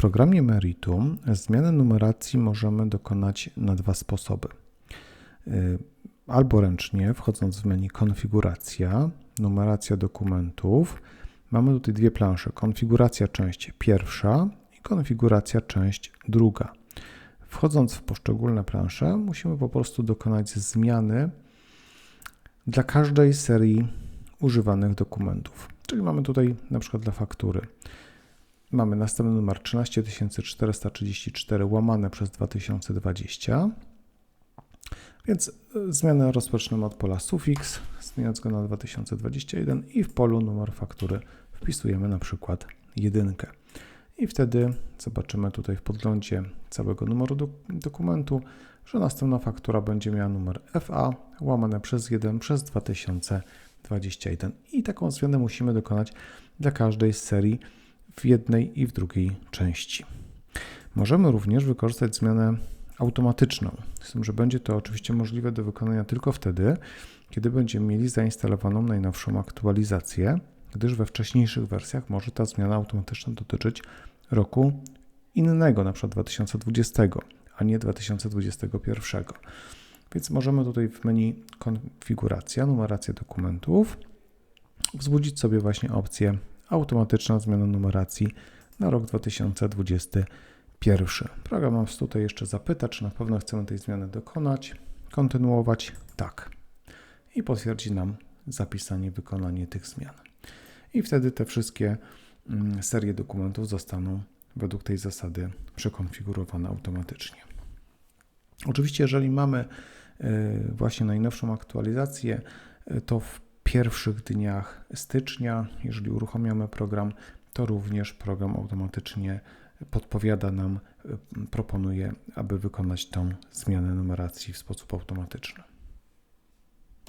programie Meritum zmianę numeracji możemy dokonać na dwa sposoby. Y, albo ręcznie, wchodząc w menu Konfiguracja, numeracja dokumentów. Mamy tutaj dwie plansze: konfiguracja część pierwsza i konfiguracja część druga. Wchodząc w poszczególne plansze, musimy po prostu dokonać zmiany dla każdej serii używanych dokumentów. Czyli mamy tutaj na przykład dla faktury. Mamy następny numer 13434 łamane przez 2020. Więc e, zmianę rozpoczniemy od pola sufiks, zmieniając go na 2021 i w polu numer faktury wpisujemy na przykład jedynkę. I wtedy zobaczymy tutaj w podglądzie całego numeru do, dokumentu, że następna faktura będzie miała numer FA łamane przez 1 przez 2021. I taką zmianę musimy dokonać dla każdej z serii w jednej i w drugiej części. Możemy również wykorzystać zmianę automatyczną, z tym, że będzie to oczywiście możliwe do wykonania tylko wtedy, kiedy będziemy mieli zainstalowaną najnowszą aktualizację, gdyż we wcześniejszych wersjach może ta zmiana automatyczna dotyczyć roku innego, przykład 2020, a nie 2021. Więc możemy tutaj w menu konfiguracja, numeracja dokumentów wzbudzić sobie właśnie opcję automatyczna zmiana numeracji na rok 2021. Program nas tutaj jeszcze zapyta, czy na pewno chcemy tej zmiany dokonać, kontynuować, tak. I potwierdzi nam zapisanie, wykonanie tych zmian. I wtedy te wszystkie mm, serie dokumentów zostaną według tej zasady przekonfigurowane automatycznie. Oczywiście, jeżeli mamy e, właśnie najnowszą aktualizację, e, to w pierwszych dniach stycznia, jeżeli uruchamiamy program, to również program automatycznie podpowiada nam, e, proponuje, aby wykonać tą zmianę numeracji w sposób automatyczny.